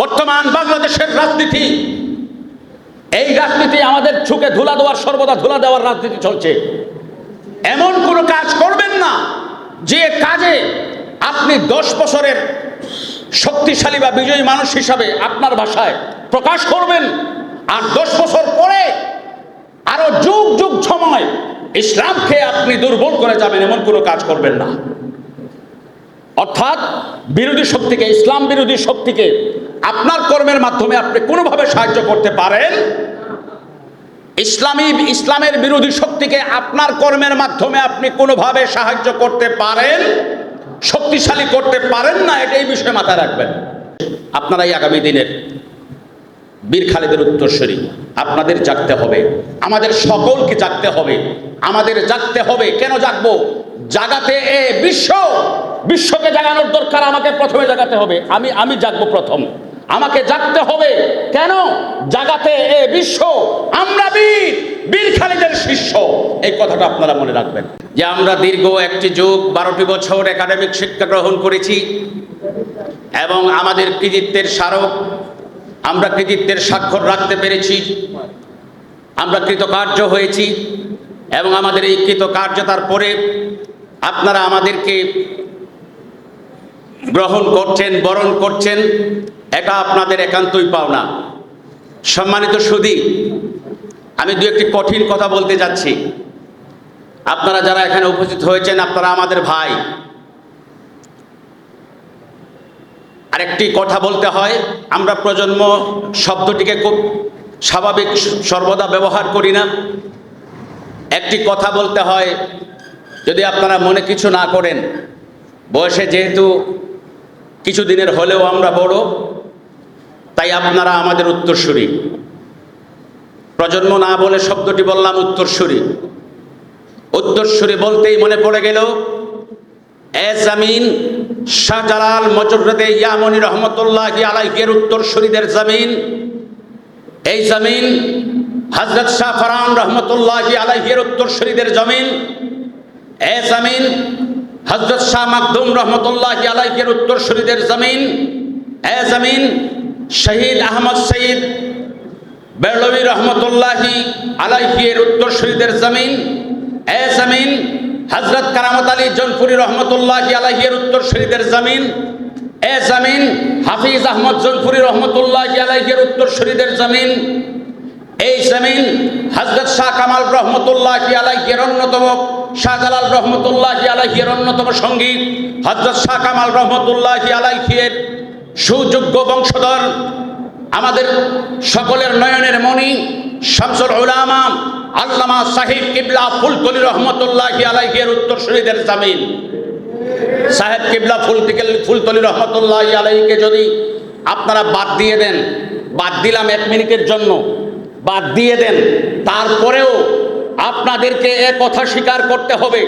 বর্তমান বাংলাদেশের রাজনীতি। এই রাজনীতি আমাদের ছুকে ধুলা দেওয়ার, সর্বদা ধুলা দেওয়ার রাজনীতি চলছে। এমন কোনো কাজ করবেন না, যে কাজে আপনি দশ বছরের শক্তিশালী বা বিজয়ী মানুষ হিসাবে আপনার ভাষায় প্রকাশ করবেন, আর দশ বছর পরে আরও যুগ যুগ সময় ইসলামকে আপনি দুর্বল করে যাবেন, এমন কোনো কাজ করবেন না। অর্থাৎ বিরোধী শক্তিকে, ইসলাম বিরোধী শক্তিকে আপনার কর্মের মাধ্যমে আপনি কোনোভাবে সাহায্য করতে পারেন? ইসলামী, ইসলামের বিরোধী শক্তিকে আপনার কর্মের মাধ্যমে আপনি কোনোভাবে সাহায্য করতে পারেন? শক্তিশালী করতে পারেন না? এটা এই বিষয়ে মাথায় রাখবেন। আপনারাই আগামী দিনের বীর খালেদের উত্তরস্বরী আপনাদের জাগতে হবে। আমাদের সকলকে জাগতে হবে। আমাদের জাগতে হবে। কেন জাগবো? জাগাতে এ বিশ্ব বিশ্বকে জাগানোর দরকার আমাকে প্রথমে জাগাতে হবে। আমি আমি জাগবো প্রথম। আমাকে জাগতে হবে কেন? জাগাতে এ বিশ্ব, আমরা বীর বীর খালিদের শিষ্য। এই কথাটা আপনারা মনে রাখবেন। যে আমরা দীর্ঘ একটি যুগ, বারোটি বছর একাডেমিক শিক্ষা গ্রহণ করেছি এবং আমাদের কৃতিত্বের স্মারক, আমরা কৃতিত্বের স্বাক্ষর রাখতে পেরেছি, আমরা কৃতকার্য হয়েছি এবং আমাদের এই কৃতকার্যতার পরে আপনারা আমাদেরকে গ্রহণ করছেন, বরণ করছেন, এটা আপনাদের একান্তই পাওনা। সম্মানিত সুদী, আমি দু একটি কঠিন কথা বলতে যাচ্ছি। আপনারা যারা এখানে উপস্থিত হয়েছেন, আপনারা আমাদের ভাই। আরেকটি কথা বলতে হয়, আমরা প্রজন্ম শব্দটিকে খুব স্বাভাবিক সর্বদা ব্যবহার করি না। একটি কথা বলতে হয়, যদি আপনারা মনে কিছু না করেন, বয়সে যেহেতু কিছু দিনের হলেও আমরা বড়, তাই আপনারা আমাদের উত্তরসূরি। প্রজন্ম না বলে শব্দটি বললাম উত্তরসূরি। উত্তরসূরি বলতেই মনে পড়ে গেল জামিন শাহজালাল মজরদে ইয়ামনি রহমতুল্লাহ আলাইহের উত্তরসূরিদের জামিন। এই জামিন হজরত শাহ ফরান রহমতুল্লাহ আলাইহের উত্তরসূরিদের জমিন। এ জামিন হজরত শাহ মাকদুম রহমতুল্লাহ আলাইহের উত্তরসূরিদের জমিন। এ জামিন শহীদ আহমদ সঈদ বেরলবী রহমতুল্লাহি আলাইহির উত্তরসূরিদের জমিন। এ জমিন হজরত কারামত আলী জনপুরি রহমতুল্লাহি আলাইহির উত্তরসূরিদের জমিন। এ জমিন হাফিজ আহমদ জনপুরি রহমতুল্লাহি আলাইহির উত্তরসূরিদের জমিন। এই জমিন হজরত শাহ কামাল রহমতুল্লাহি আলাইহির অন্যতম শাহজালাল রহমতুল্লাহি আলাইহির অন্যতম সংগীত হজরত শাহ কামাল রহমতুল্লাহি আলাইহির সুযোগ্য বংশধর, আমাদের সকলের নয়নের মণি শামসুল উলামা আল্লামা সাহিব কিবলা ফুলতলি রহমতুল্লাহ আলাইহের উত্তরসূরিদের জামিন। সাহেব কিবলা ফুলতিকে ফুলতলি রহমতুল্লাহ আলাইকে যদি আপনারা বাদ দিয়ে দেন, বাদ দিলাম এক মিনিটের জন্য, বাদ দিয়ে দেন, তারপরেও আপনাদেরকে এ কথা স্বীকার করতে হবে।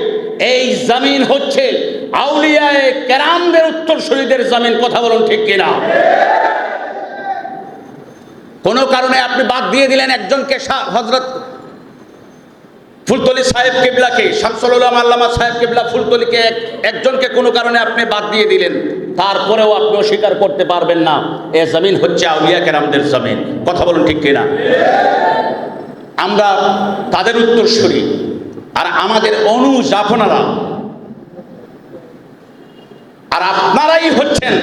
এই জামিন হচ্ছে আউলিয়ায় কেরামদের উত্তরসূরিদের জামিন, কথা বলুন ঠিক কিনা? কোনো কারণে আপনি বাদ দিয়ে দিলেন একজনকে হজরত ফুলতলি সাহেব কেবলাকে, শামসুল উলাম আল্লামা সাহেব কেবলা ফুলতলিকে একজনকে কোনো কারণে আপনি বাদ দিয়ে দিলেন। তারপরেও আপনি অস্বীকার করতে পারবেন না। এ জমিন হচ্ছে আউলিয়া কেরামদের জমিন, কথা বলুন ঠিক কিনা? আমরা তাদের উত্তরসূরি আর আমাদের অনু জাফনারা। আর আপনারাই হচ্ছেন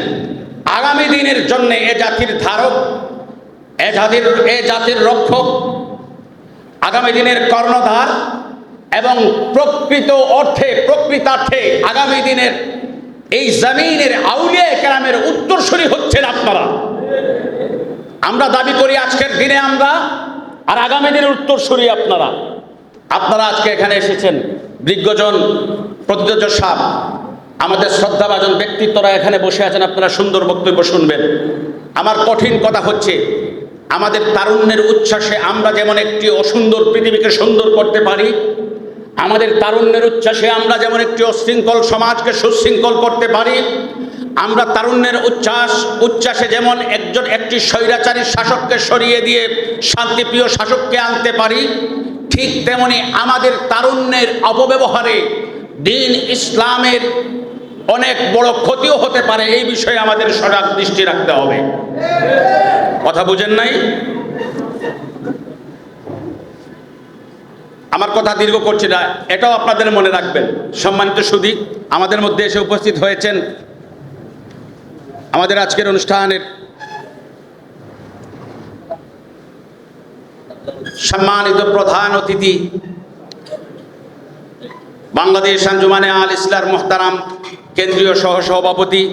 আগামী দিনের জন্য এ জাতির ধারক, এ জাতির এ জাতির রক্ষক, আগামী দিনের কর্ণধার এবং প্রকৃত অর্থে, প্রকৃতার্থে আগামী দিনের এই জমিনের আউলিয়া কেরামের উত্তরসূরি হচ্ছেন আপনারা। আমরা দাবি করি আজকের দিনে আমরা আর আগামী দিনের উত্তরসূরি আপনারা? আপনারা আজকে এখানে এসেছেন বিজ্ঞজন প্রতিযোজ্য সাপ, আমাদের শ্রদ্ধাভাজন ব্যক্তিত্বরা এখানে বসে আছেন, আপনারা সুন্দর বক্তব্য শুনবেন। আমার কঠিন কথা হচ্ছে, আমাদের তারুণ্যের উচ্ছ্বাসে আমরা যেমন একটি অসুন্দর পৃথিবীকে সুন্দর করতে পারি, আমাদের তারুণ্যের উচ্ছ্বাসে আমরা যেমন একটি অশৃঙ্খল সমাজকে সুশৃঙ্খল করতে পারি আমরা তারুণ্যের উচ্ছ্বাস, উচ্ছ্বাসে যেমন একজন একটি স্বৈরাচারী শাসককে সরিয়ে দিয়ে শান্তিপ্রিয় শাসককে আনতে পারি, ঠিক তেমনি আমাদের তারুণ্যের অপব্যবহারে দিন ইসলামের অনেক বড় ক্ষতিও হতে পারে, এই বিষয়ে আমাদের সজাগ দৃষ্টি রাখতে হবে। কথা বুঝেন নাই? আমার কথা দীর্ঘ করছি না, এটাও আপনাদের মনে রাখবেন। সম্মানিত সুদী আমাদের মধ্যে এসে উপস্থিত হয়েছেন আমাদের আজকের অনুষ্ঠানের সম্মানিত প্রধান অতিথি বাংলাদেশ আঞ্জুমানে আল ইসলার মোহতারাম কেন্দ্রীয় সহ সভাপতি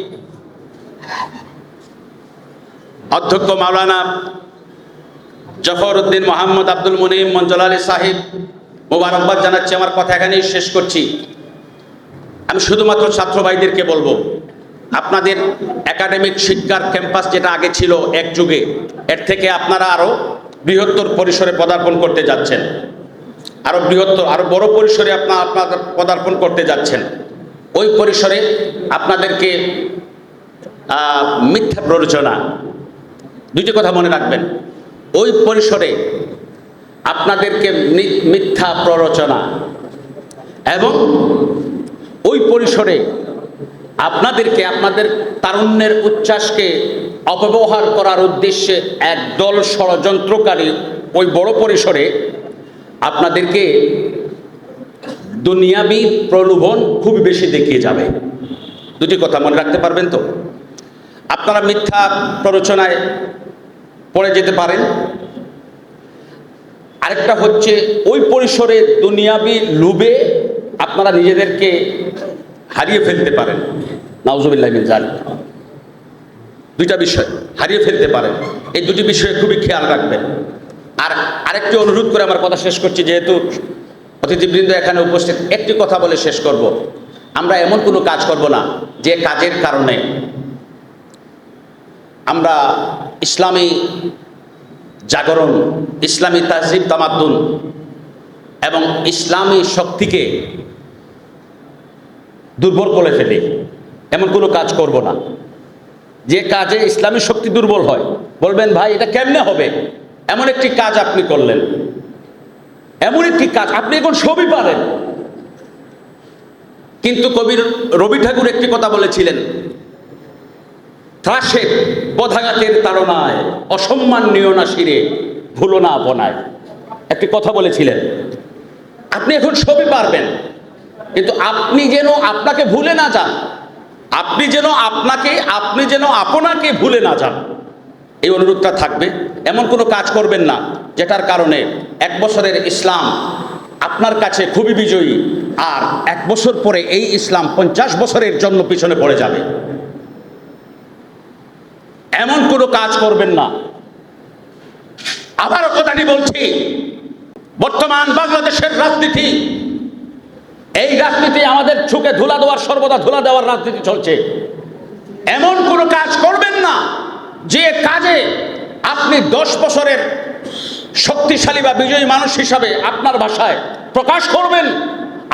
অধ্যক্ষ মাওলানা জফর উদ্দিন মোহাম্মদ আব্দুল মুনিম মঞ্জুল আলী সাহিব মোবারকবাদ জানাচ্ছি। আমার কথা এখানেই শেষ করছি। আমি শুধুমাত্র ছাত্র ভাইদেরকে বলব আপনাদের একাডেমিক শিক্ষার ক্যাম্পাস যেটা আগে ছিল এক যুগে, এর থেকে আপনারা আরও বৃহত্তর পরিসরে পদার্পণ করতে যাচ্ছেন। আরও বৃহত্তর আরও বড় পরিসরে আপনার আপনাদের পদার্পণ করতে যাচ্ছেন। ওই পরিসরে আপনাদেরকে মিথ্যা প্ররোচনা, দুইটি কথা মনে রাখবেন। ওই পরিসরে আপনাদেরকে মিথ্যা প্ররোচনা এবং ওই পরিসরে আপনাদেরকে, আপনাদের তারুণ্যের উচ্ছ্বাসকে অপব্যবহার করার উদ্দেশ্যে একদল ষড়যন্ত্রকারী ওই বড় পরিসরে আপনাদেরকে দুনিয়াবি প্রলোভন খুব বেশি দেখিয়ে যাবে। দুটি কথা মনে রাখতে পারবেন তো? আপনারা মিথ্যা প্ররোচনায় পড়ে যেতে পারেন। আরেকটা হচ্ছে, ওই পরিসরে দুনিয়াবি লুবে আপনারা নিজেদেরকে হারিয়ে ফেলতে পারেন। নাউজুবিল্লাহ বিন জালিম দুইটা বিষয়, হারিয়ে ফেলতে পারেন। এই দুটি বিষয়ে খুবই খেয়াল রাখবেন। আর আরেকটি অনুরোধ করে আমার কথা শেষ করছি, যেহেতু অতিথিবৃন্দ এখানে উপস্থিত, একটি কথা বলে শেষ করব। আমরা এমন কোনো কাজ করব না, যে কাজের কারণে আমরা ইসলামী জাগরণ, ইসলামী তাহজিব তামাদ্দুন এবং ইসলামী শক্তিকে দুর্বল করে ফেলি এমন কোনো কাজ করব না। যে কাজে ইসলামী শক্তি দুর্বল হয়, বলবেন, ভাই, এটা কেমনে হবে? এমন একটি কাজ আপনি করলেন। এমন একটি কাজ, আপনি এখন সবই পারেন। কিন্তু কবির রবি ঠাকুর একটি কথা বলেছিলেন, ত্রাসে পদাঘাতের তাড়নায়, অসম্মান নিও না শিরে, ভুলো না আপনায়। একটি কথা বলেছিলেন। আপনি এখন সবই পারবেন। কিন্তু আপনি যেন আপনাকে ভুলে না যান। আপনি যেন আপনাকে, আপনি যেন আপনাকে ভুলে না যান। এই অনুরোধটা থাকবে। এমন কোনো কাজ করবেন না, যেটার কারণে এক বছরের ইসলাম আপনার কাছে খুবই বিজয়ী, আর এক বছর পরে এই ইসলাম পঞ্চাশ বছরের জন্য পিছনে পড়ে যাবে। এমন কোনো কাজ করবেন না। আবারও কথাটি বলছি, বর্তমান বাংলাদেশের রাজনীতি এই রাজনীতি আমাদের ছুকে ধুলা দেওয়ার, সর্বদা ধুলা দেওয়ার রাজনীতি চলছে। এমন কোনো কাজ করবেন না যে কাজে আপনি দশ বছরের শক্তিশালী বা বিজয়ী মানুষ হিসাবে আপনার ভাষায় প্রকাশ করবেন,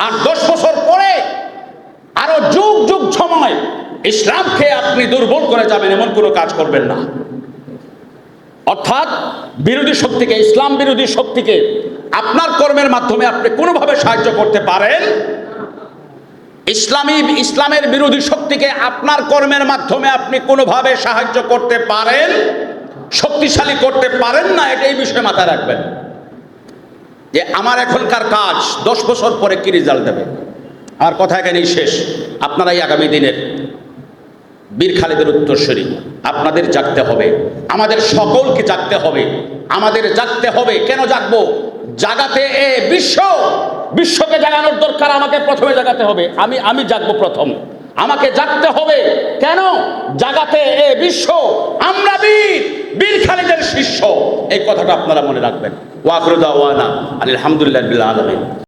আর দশ বছর পরে আরও যুগ যুগ সময় ইসলামকে আপনি দুর্বল করে যাবেন, এমন কোনো কাজ করবেন না। অর্থাৎ বিরোধী শক্তিকে, ইসলাম বিরোধী শক্তিকে আপনার কর্মের মাধ্যমে আপনি কোনোভাবে সাহায্য করতে পারেন? ইসলামী, ইসলামের বিরোধী শক্তিকে আপনার কর্মের মাধ্যমে আপনি কোনোভাবে সাহায্য করতে পারেন? শক্তিশালী করতে পারেন না? এটা এই বিষয়ে মাথায় রাখবেন। যে আমার এখনকার কাজ দশ বছর পরে কি রেজাল্ট দেবে? আমার কথা এখানেই শেষ। আপনারাই আগামী দিনের বীর খালেদের উত্তরসূরি। আপনাদের জাগতে হবে। আমাদের সকলকে জাগতে হবে। আমাদের জাগতে হবে। কেন জাগবো? জাগাতে এ বিশ্ব, বিশ্বকে জাগানোর দরকার আমাকে প্রথমে জাগাতে হবে। আমি আমি জাগবো প্রথম। আমাকে জাগতে হবে। কেন? জাগাতে এ বিশ্ব, আমরা বীর বীর খালিদের শিষ্য। এই কথাটা আপনারা মনে রাখবেন। ওয়াকরুদা ওয়ানা আলহামদুলিল্লাহ আলমিন।